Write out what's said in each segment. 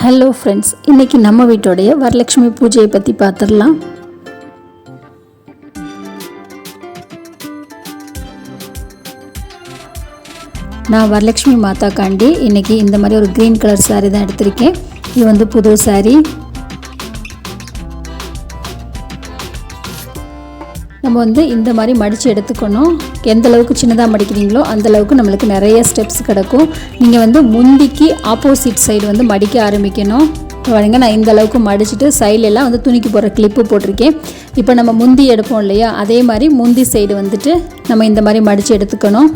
Hello friends இன்றைக்கி நம்ம வீட்டோடைய வரலட்சுமி பூஜையை பற்றி பார்த்துடலாம். நான் வரலட்சுமி மாதாக்காண்டி இன்றைக்கி இந்த மாதிரி ஒரு க்ரீன் கலர் சாரீ தான் எடுத்திருக்கேன். இது வந்து புது சாரீ நம்ம வந்து இந்த மாதிரி மடித்து எடுத்துக்கணும். எந்த அளவுக்கு சின்னதாக மடிக்கிறீங்களோ அந்த அளவுக்கு நம்மளுக்கு நிறைய ஸ்டெப்ஸ் கிடக்கும். நீங்கள் வந்து முந்திக்கு ஆப்போசிட் சைடு வந்து மடிக்க ஆரம்பிக்கணும். இப்போ பாருங்க நான் இந்த அளவுக்கு மடிச்சுட்டு side வந்து துணிக்கு போடுற கிளிப்பு போட்டிருக்கேன். இப்போ நம்ம முந்தி எடுப்போம் இல்லையா? அதே மாதிரி முந்தி சைடு வந்துட்டு நம்ம இந்த மாதிரி மடித்து எடுத்துக்கணும்.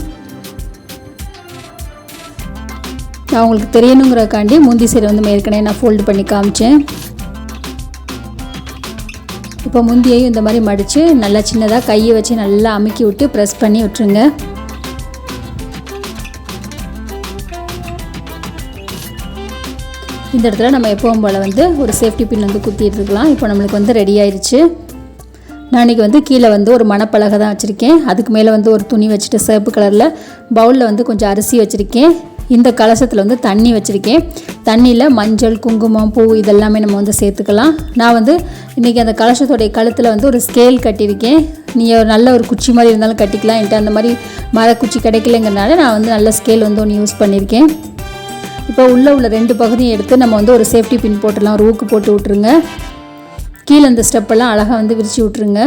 நான் உங்களுக்கு தெரியணுங்கிறக்காண்டி முந்தி சைடு வந்து ஏற்கனவே நான் ஃபோல்டு பண்ணி காமிச்சேன். இப்போ முந்தியையும் இந்த மாதிரி மடித்து நல்லா சின்னதாக கையை வச்சு நல்லா அமுக்கி விட்டு ப்ரெஸ் பண்ணி விட்டுருங்க. இந்த இடத்துல நம்ம எப்பவும் போல் வந்து ஒரு சேஃப்டி பின் வந்து குத்திட்டுருக்கலாம் இப்போ நம்மளுக்கு வந்து ரெடி ஆயிடுச்சு நான் இன்றைக்கி வந்து கீழே வந்து ஒரு மணப்பலகை தான் வச்சுருக்கேன். அதுக்கு மேலே வந்து ஒரு துணி வச்சுட்டு சிவப்பு கலரில் பவுலில் வந்து கொஞ்சம் அரிசி வச்சுருக்கேன். இந்த கலசத்தில் வந்து தண்ணி வச்சுருக்கேன். தண்ணியில் மஞ்சள் குங்குமம் பூ இதெல்லாமே நம்ம வந்து சேர்த்துக்கலாம். நான் வந்து இன்றைக்கி அந்த கலசத்துடைய கழுத்தில் வந்து ஒரு ஸ்கேல் கட்டியிருக்கேன். நீங்கள் நல்ல ஒரு குச்சி மாதிரி இருந்தாலும் கட்டிக்கலாம். என்கிட்ட அந்த மாதிரி மரக்குச்சி கிடைக்கலங்கிறனால நான் வந்து நல்ல ஸ்கேல் வந்து ஒன்று யூஸ் பண்ணியிருக்கேன். இப்போ உள்ளே உள்ள ரெண்டு பகுதியும் எடுத்து நம்ம வந்து ஒரு சேஃப்டி பின் போட்டுடலாம். ஒரு ஊக்கு போட்டு விட்ருங்க கீழே அந்த ஸ்டெப்பெல்லாம் அழகாக வந்து விரித்து விட்ருங்க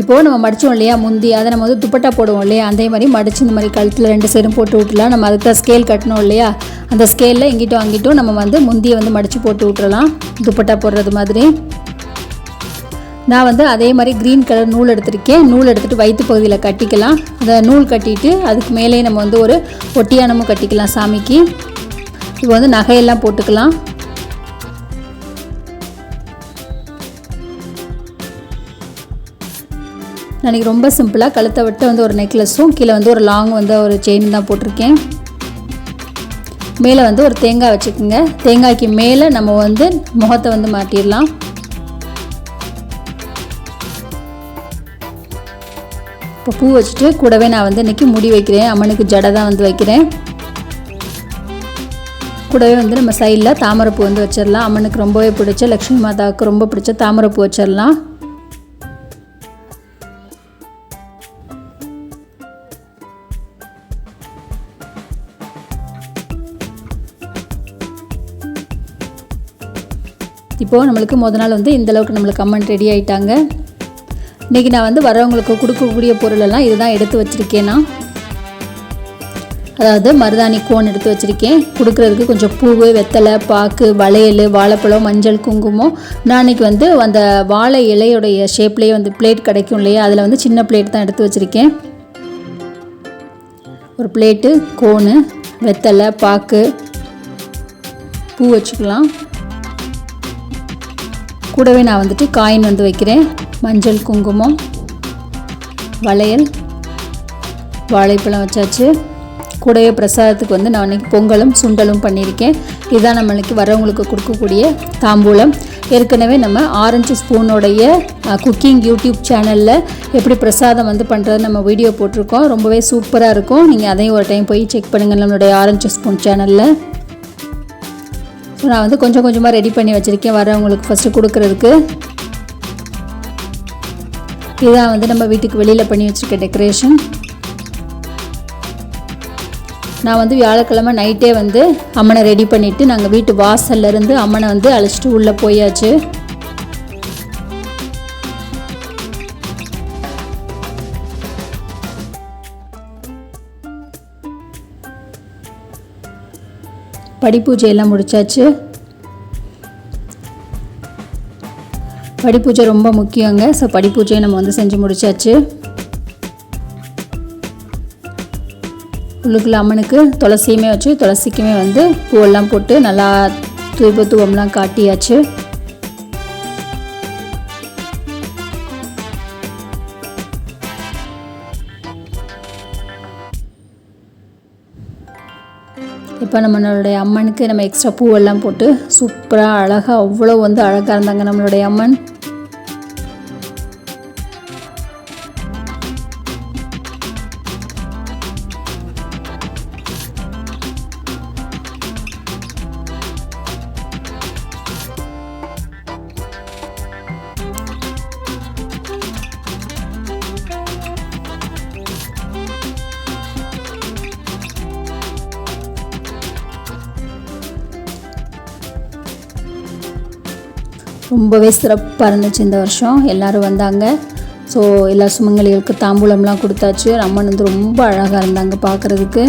இப்போது நம்ம மடித்தோம் இல்லையா? முந்தி அதை நம்ம வந்து துப்பட்டா போடுவோம் இல்லையா? அதே மாதிரி மடித்து இந்த மாதிரி கழுத்தில் ரெண்டு சைடும் போட்டு விட்டுலாம் நம்ம அதுக்கு தான் ஸ்கேல் கட்டணும் இல்லையா? அந்த ஸ்கேலில் இங்கிட்டும் அங்கிட்டும் நம்ம வந்து முந்தியை வந்து மடித்து போட்டு விட்டுறலாம். துப்பட்டா போடுறது மாதிரி. நான் வந்து அதே மாதிரி க்ரீன் கலர் நூல் எடுத்திருக்கேன். நூல் எடுத்துகிட்டு வயிற்று பகுதியில் கட்டிக்கலாம். அந்த நூல் கட்டிட்டு அதுக்கு மேலே நம்ம வந்து ஒரு ஒட்டியானமும் கட்டிக்கலாம் சாமிக்கு. இப்போ வந்து நகையெல்லாம் போட்டுக்கலாம். நான் ரொம்ப சிம்பிளாக கழுத்தை விட்டு வந்து ஒரு நெக்லஸும் கீழே வந்து ஒரு லாங் வந்து ஒரு செயின் தான் போட்டிருக்கேன். மேலே வந்து ஒரு தேங்காய் வச்சுக்கோங்க. தேங்காய்க்கு மேலே நம்ம வந்து முகத்தை வந்து மாட்டிடலாம். இப்போ பூ வச்சுட்டு கூடவே நான் வந்து இன்றைக்கி முடி வைக்கிறேன். அம்மனுக்கு ஜடை தான் வந்து வைக்கிறேன். கூடவே வந்து நம்ம சைடில் தாமரைப்பூ வந்து வச்சிடலாம். அம்மனுக்கு ரொம்பவே பிடிச்ச லக்ஷ்மி மாதாவுக்கு ரொம்ப பிடிச்ச தாமரைப்பூ வச்சிடலாம். இப்போது நம்மளுக்கு முத நாள் வந்து இந்தளவுக்கு நம்மளுக்கு அம்மன் ரெடி ஆகிட்டாங்க இன்றைக்கி நான் வந்து வரவங்களுக்கு கொடுக்கக்கூடிய பொருளெல்லாம் இதுதான் எடுத்து வச்சுருக்கேன் நான். அதாவது மருதாணி கோன் எடுத்து வச்சுருக்கேன். கொடுக்குறதுக்கு கொஞ்சம் பூவு வெத்தலை பாக்கு வளையல் வாழைப்பழம் மஞ்சள் குங்குமம். நான் அன்றைக்கி வந்து அந்த வாழை இலையுடைய ஷேப்லேயே வந்து பிளேட் கிடைக்கும் இல்லையா? அதில் வந்து சின்ன பிளேட் தான் எடுத்து வச்சுருக்கேன். ஒரு பிளேட்டு கோனு வெத்தலை பாக்கு பூ வச்சுக்கலாம். கூடவே நான் வந்துட்டு காயின் வந்து வைக்கிறேன். மஞ்சள் குங்குமம் வளையல் வாழைப்பழம் வச்சாச்சு. கூடவே பிரசாதத்துக்கு வந்து நான் அன்றைக்கி பொங்கலும் சுண்டலும் பண்ணியிருக்கேன். இதுதான் நம்மளுக்கு வரவங்களுக்கு கொடுக்கக்கூடிய தாம்பூலம். ஏற்கனவே நம்ம ஆரஞ்சு ஸ்பூனோடைய குக்கிங் யூடியூப் சேனலில் எப்படி பிரசாதம் வந்து பண்ணுறது நம்ம வீடியோ போட்டிருக்கோம். ரொம்பவே சூப்பராக இருக்கும். நீங்கள் அதையும் ஒரு டைம் போய் செக் பண்ணுங்கள் நம்மளுடைய ஆரஞ்சு ஸ்பூன் சேனலில். ஸோ நான் வந்து கொஞ்சம் கொஞ்சமாக ரெடி பண்ணி வச்சுருக்கேன். வரவங்களுக்கு ஃபஸ்ட்டு கொடுக்குறதுக்கு. இதுதான் வந்து நம்ம வீட்டுக்கு வெளியில் பண்ணி வச்சுருக்க டெக்கரேஷன் நான் வந்து வியாழக்கிழமை நைட்டே வந்து அம்மனை ரெடி பண்ணிவிட்டு நாங்கள் வீட்டு வாசல்ல இருந்து அம்மனை வந்து அழைச்சிட்டு உள்ளே போயாச்சு. படிப்பூஜையெல்லாம் முடித்தாச்சு முடிச்சாச்சு ரொம்ப முக்கியங்க. ஸோ படிப்பூஜையை நம்ம வந்து செஞ்சு முடிச்சாச்சு. உள்ளுக்குள்ள அம்மனுக்கு துளசியுமே வச்சு துளசிக்குமே வந்து பூவெல்லாம் போட்டு நல்லா தூய்ப தூவம்லாம் காட்டியாச்சு. இப்போ நம்மளுடைய அம்மனுக்கு நம்ம எக்ஸ்ட்ரா பூவெல்லாம் போட்டு சூப்பராக அழகாக அவ்வளோ வந்து அழகாக இருந்தாங்க நம்மளுடைய அம்மன். ரொம்பவே சிறப்பாக இருந்துச்சு இந்த வருஷம். எல்லோரும் வந்தாங்க. ஸோ எல்லா சுமங்கலிகளுக்கு தாம்பூலம்லாம் கொடுத்தாச்சு. அம்மன் வந்து ரொம்ப அழகாக இருந்தாங்க பார்க்குறதுக்கு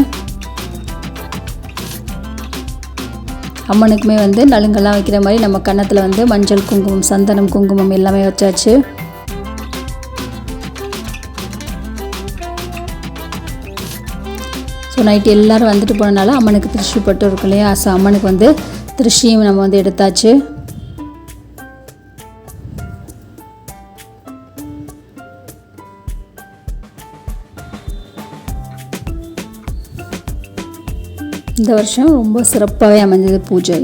அம்மனுக்குமே வந்து நலுங்கெல்லாம் வைக்கிற மாதிரி நம்ம கன்னத்தில் வந்து மஞ்சள் குங்குமம் சந்தனம் குங்குமம் எல்லாமே வச்சாச்சு. ஸோ நைட்டு எல்லோரும் வந்துட்டு போனனால அம்மனுக்கு திருஷ்டி பட்டு இருக்கு இல்லையா? ஸோ அம்மனுக்கு வந்து திருஷ்டியும் நம்ம வந்து எடுத்தாச்சு. இந்த வருஷம் ரொம்ப சிறப்பாகவே அமைஞ்சது பூஜை.